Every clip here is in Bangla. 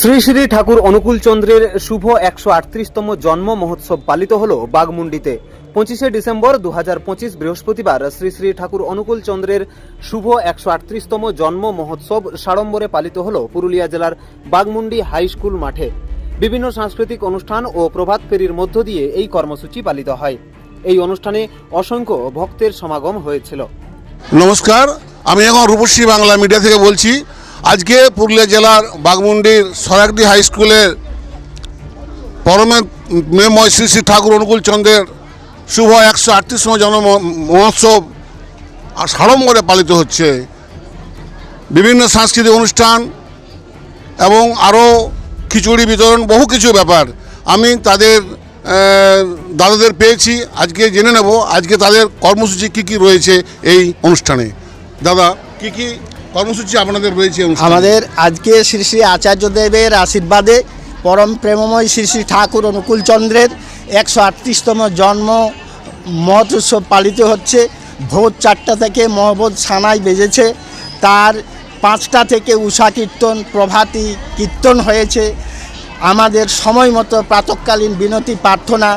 শ্রী শ্রী ঠাকুর অনুকূল চন্দ্রের শুভ একশো আটত্রিশতম জন্ম মহোৎসব পালিত হল বাগমুন্ডিতে পঁচিশে ডিসেম্বর দু বৃহস্পতিবার শ্রী শ্রী ঠাকুর অনুকূল চন্দ্রের শুভ একশো আটত্রিশতম জন্ম মহোৎসব সাড়ম্বরে পালিত হল পুরুলিয়া জেলার বাগমুন্ডি হাই স্কুল মাঠে। বিভিন্ন সাংস্কৃতিক অনুষ্ঠান ও প্রভাত ফেরির মধ্য দিয়ে এই কর্মসূচি পালিত হয়। এই অনুষ্ঠানে অসংখ্য ভক্তের সমাগম হয়েছিল। নমস্কার, আমি এখন রূপশ্রী বাংলা মিডিয়া থেকে বলছি আজকে পুরুলিয়া জেলার বাগমুন্ডির সরাকডি হাই স্কুলের পরমে মেময় শ্রী শ্রী ঠাকুর অনুকূল চন্দ্রের শুভ একশো আটত্রিশতম জন্ম মহোৎসব সাড়ম্বরে পালিত হচ্ছে। বিভিন্ন সাংস্কৃতিক অনুষ্ঠান এবং আরও খিচুড়ি বিতরণ, বহু কিছু ব্যাপার। আমি তাদের দাদাদের পেয়েছি। আজকে জেনে নেব, আজকে তাদের কর্মসূচি কি কি রয়েছে এই অনুষ্ঠানে। দাদা, কি কি কর্মসূচি আপনাদের রয়েছে আমাদের আজকে শ্রী শ্রী আচার্যদেবের আশীর্বাদে পরম প্রেমময় শ্রী শ্রী ঠাকুর অনুকূল চন্দ্রের একশো আটত্রিশতম জন্ম মহৎ উৎসব পালিত হচ্ছে। ভোর চারটা থেকে মহবোধ সানাই বেজেছে। তার পাঁচটা থেকে উষা কীর্তন, প্রভাতী কীর্তন হয়েছে। আমাদের সময় মতো প্রাতকালীন বিনতি, প্রার্থনা,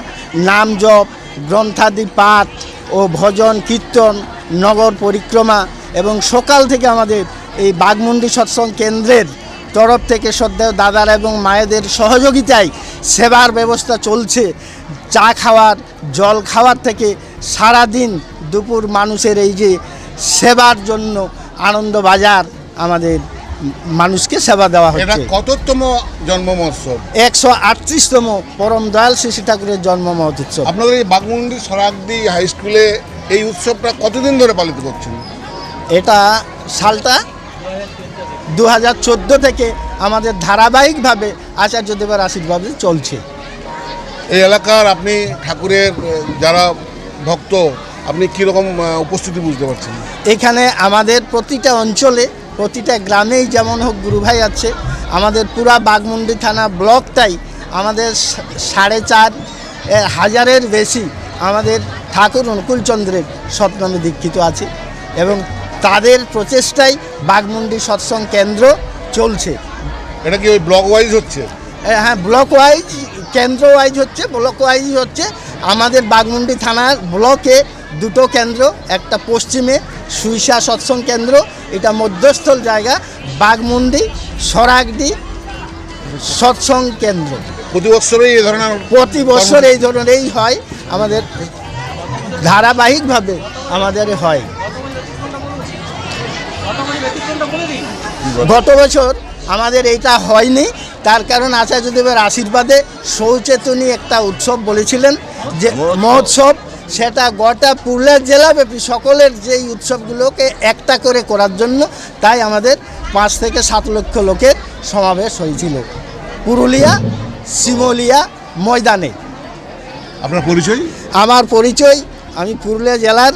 নাম জপ, গ্রন্থাদি পাঠ ও ভজন, কীর্তন, নগর পরিক্রমা এবং সকাল থেকে আমাদের এই বাগমুন্ডি সৎসঙ্গ কেন্দ্রের তরফ থেকে শ্রদ্ধেয় দাদারা এবং মায়েদের সহযোগিতায় সেবার ব্যবস্থা চলছে। চা খাওয়ার জল খাওয়ার থেকে সারাদিন দুপুর মানুষের এই যে সেবার জন্য আনন্দবাজার আমাদের মানুষকে সেবা দেওয়া এটা হচ্ছে। কততম জন্ম মহোৎসব? একশো আটত্রিশতম পরম দয়াল শ্রী ঠাকুরের জন্ম মহোৎসব। আপনাদের এই বাগমুন্ডি সরাকদি হাই স্কুলে এই উৎসবটা কতদিন ধরে পালিত করছেন? এটা সালটা দু হাজার চোদ্দ থেকে আমাদের ধারাবাহিকভাবে আচার্য আচার্যদেবের আশীর্বাদে চলছে। এই এলাকার আপনি ঠাকুরের যারা ভক্ত আপনি কীরকম উপস্থিতি বুঝতে পারছেন? এখানে আমাদের প্রতিটা অঞ্চলে প্রতিটা গ্রামেই যেমন হোক গুরুভাই আছে আমাদের পুরা বাগমুন্ডি থানা ব্লকটাই আমাদের সাড়ে চার হাজারের বেশি আমাদের ঠাকুর অনুকূলচন্দ্রের সৎনামে দীক্ষিত আছে এবং তাদের প্রচেষ্টায় বাগমুন্ডি সৎসং কেন্দ্র চলছে। এটা কি ওই ব্লক ওয়াইজ হচ্ছে হ্যাঁ ব্লক ওয়াইজ কেন্দ্র ওয়াইজ হচ্ছে ব্লক ওয়াইজ হচ্ছে। আমাদের বাগমুন্ডি থানার ব্লকে দুটো কেন্দ্র একটা পশ্চিমে সুইসা সৎসং কেন্দ্র এটা মধ্যস্থল জায়গা বাগমুন্ডি সরাগডি সৎসং কেন্দ্র। প্রতি বছরই এই ধরনের প্রতি বছর এই ধরনেরই হয়। আমাদের ধারাবাহিকভাবে আমাদের হয়। গত বছর আমাদের এইটা হয়নি। তার কারণ আচার্যদেবের আশীর্বাদে সৌচেতনী একটা উৎসব বলেছিলেন যে মহোৎসব সেটা গোটা পুরুলিয়া জেলাব্যাপী সকলের যেই উৎসবগুলোকে একটা করে করার জন্য তাই আমাদের পাঁচ থেকে সাত লক্ষ লোকের সমাবেশ হয়েছিল। পুরুলিয়া শিমলিয়া ময়দানে। আপনার পরিচয়? আমার পরিচয় আমি পুরুলিয়া জেলার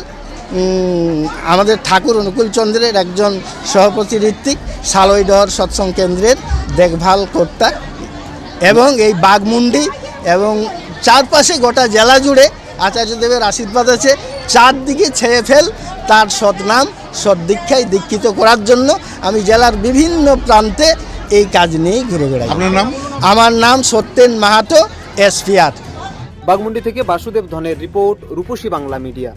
আমাদের ঠাকুর অনুকূল চন্দ্রের একজন সভাপতি ঋত্বিক সালইডহর সৎসঙ্গ কেন্দ্রের দেখভাল কর্তা এবং এই বাঘমুন্ডি এবং চারপাশে গোটা জেলা জুড়ে আচার্যদেবের আশীর্বাদ আছে। চারদিকে ছেয়ে ফেল তার সৎনাম সদ্দীক্ষায় দীক্ষিত করার জন্য আমি জেলার বিভিন্ন প্রান্তে এই কাজ নিয়েই ঘুরে বেড়াই। আপনার নাম? আমার নাম সত্যেন মাহাতো এসপিআর। বাগমুন্ডি থেকে বাসুদেব ধনের রিপোর্ট রূপসী বাংলা মিডিয়া।